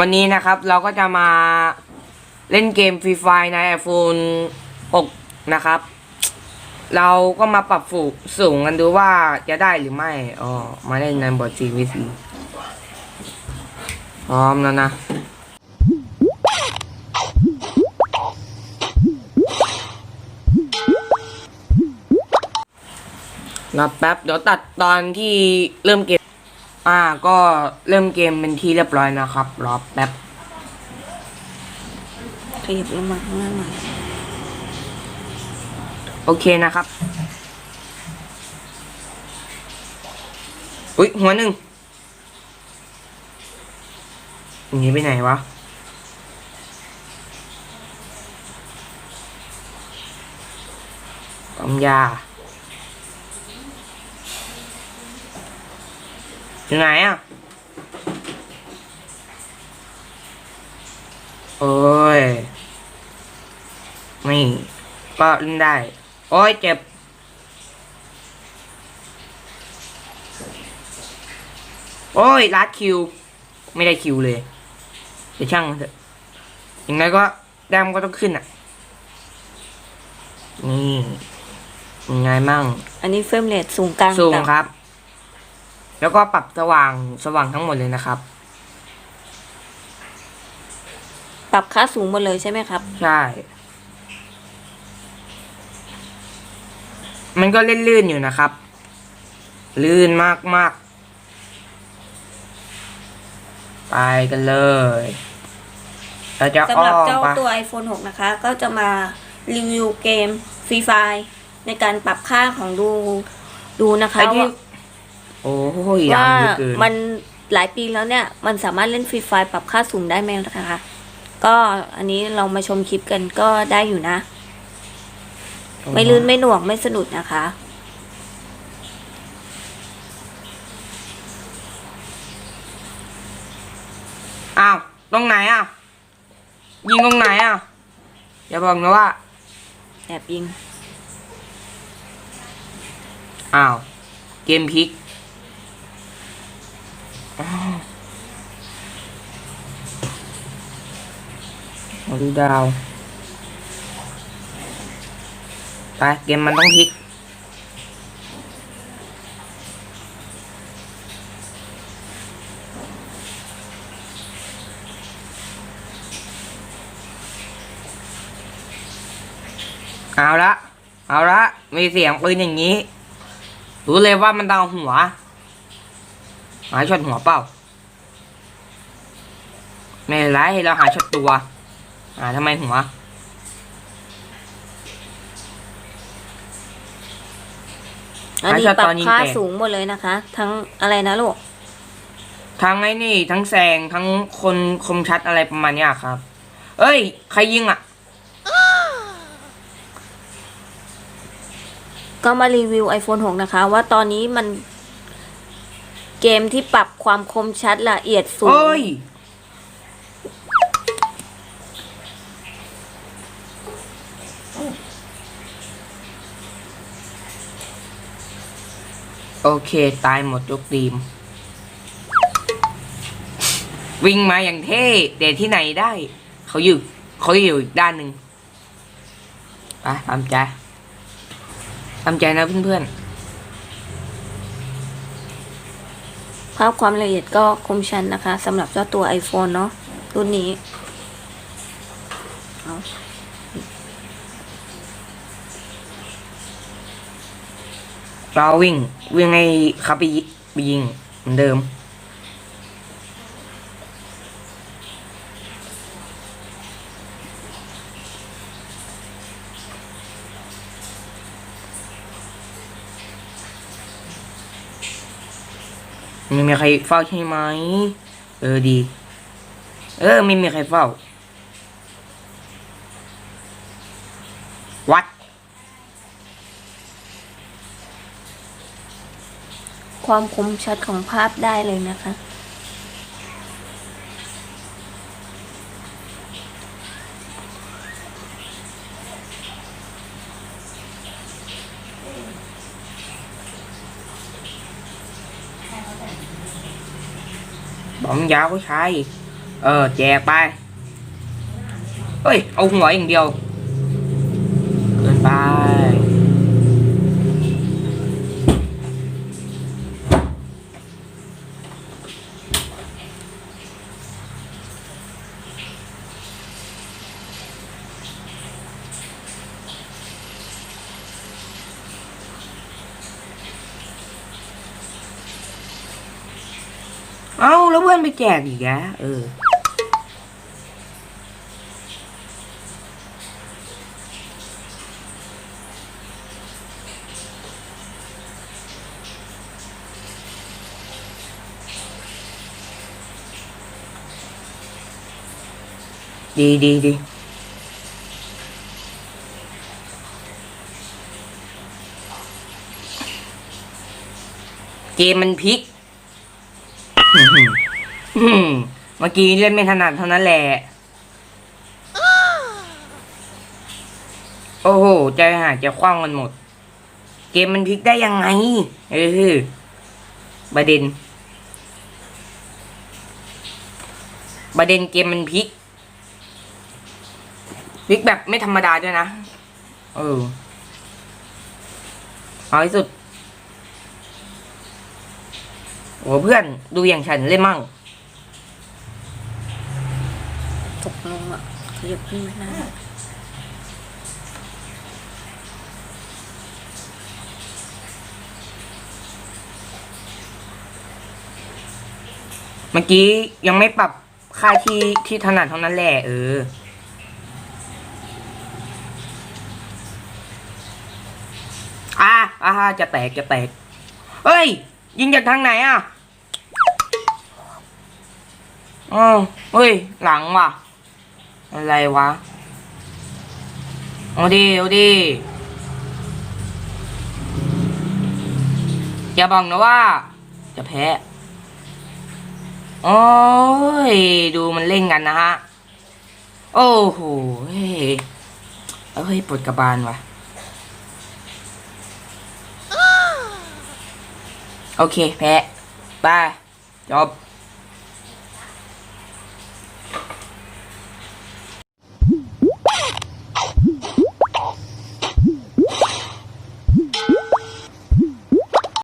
วันนี้นะครับเราก็จะมาเล่นเกมฟรีไฟใน iPhone 6 นะครับ เราก็มาปรับฝูสูงกันดูว่าจะได้หรือไม่อ๋อมาเล่นในบอร์ด GVC พร้อมแล้วนะรอแป๊บเดี๋ยวตัดตอนที่เริ่มเกม อ่าก็เริ่มเกมเป็นที่เรียบร้อยนะครับ รอแป๊บขยับลงมาข้างล่างหน่อยโอเคนะครับ อุ๊ยหัวหนึ่งหนีไปไหนวะ ปั๊มยา อยู่ไหนอะ โอ้ย ไม่ก็เล่นได้ โอ้ยเจ็บ โอ้ยลัดคิว ไม่ได้คิวเลยเดี๋ยวช่างมันเถอะอย่างไรก็แดมก็ต้องขึ้นอะ นี่ยังไงมั่ง อันนี้เฟรมเรทสูงกลางสูงต่ำ ครับ แล้วก็ปรับสว่างสว่างทั้งหมดเลยนะครับ ปรับค่าสูงหมดเลยใช่ไหมครับ ใช่ มันก็ลื่นๆอยู่นะครับ ลื่นมากมากๆไปกันเลยเราจะสำอ้หรับอมเจ้าไปตัว iPhone 6 นะคะ ก็จะมารีวิวเกมฟรีไฟในการปรับค่าของดูดูนะคะไอ้ที่ว่า โอ้ยยาว่ามเหลือเกินมันหลายปีแล้วเนี่ย มันสามารถเล่นฟรีไฟปรับค่าสูงได้ไหมนะคะ ก็อันนี้เรามาชมคลิปกันก็ได้อยู่นะ ไม่ลื่นไม่หน่วงไม่สะดุดนะคะอ้าวตรงไหนอะ ยิงตรงไหนอะ อย่าบอกนะว่าแอบยิง อ้าว เกมพลิก อ้ดูดาวไปเกมมันต้องพลิกเอาละ เอาละ มีเสียงปืนอย่างนี้ รู้เลยว่ามันดาวหัว หาช็อตหัวเปล่าไม่เป็นไรเราหาช็อตตัวหาทำไมหัวอันนี้หาช็อตปรัตอบนยิงค่าแตกสูงหมดเลยนะคะ ทั้งอะไรนะลูก ทั้งไอ้นี่ ทั้งแสงทั้งคนคมชัดอะไรประมาณเนี้ยครับ เอ้ย ใครยิงอะ ก็มารีวิว iPhone 6 นะคะ ว่าตอนนี้มันเกมที่ปรับความคมชัดละเอียดสูงเอ้ย โอเค ตายหมดยกทีม วิ่งมาอย่างเท่แต่ที่ไหนได้ เขาอยู่เขาอยู่อีกด้านหนึ่งไปทำใจทำใจนะเพื่อน ภาพความละเอียดก็คมชันนะคะสำหรับเจ้าตัว iPhone เนาะรุ่นนี้เราวิ่งวิ่งให้เขาไปยิงเหมือนเดิม ไม่มีใครเฝ้าใช่ไหม เออดี เออไม่มีใครเฝ้า วัด ความคมชัดของภาพได้เลยนะคะ บอมยาวก็ใช้เออแจกไปเฮ้ยเอาหัวอย่างเดียวเกินไป เอาแล้วเพื่อนไปแจกอีกอะเออ ดีดีดีเกมมันพลิก เมื่อกี้เล่นไม่ถนัดเท่านั้นแหละ โอ้โห ใจหายจะคว้างกันหมด เกมมันพลิกได้ยังไง เออประเด็น ประเด็นเกมมันพลิกพลิกแบบไม่ธรรมดาด้วยนะ เออ เอาที่สุด โอ้เพื่อนดูอย่างฉันเล่นมั่งตกลงอะขยับขึ้นมาหน้าเมื่อกี้ยังไม่ปรับค่าที่ที่ถนัดเท่านั้นแหละเอออ่าอ่าจะแตกจะแตกเฮ้ย ยิงจากทางไหนอะ อ๋อเฮ้ย หลังว่ะ อะไรวะเอาดิเอาดิอย่าบอกนะว่า จะแพ้ โอ้ย ดูมันเล่นกันนะฮะ โอ้โห เฮ้ยเอ้ยปวดกระบาลว่ะ โอเค แพ้ ไป จบ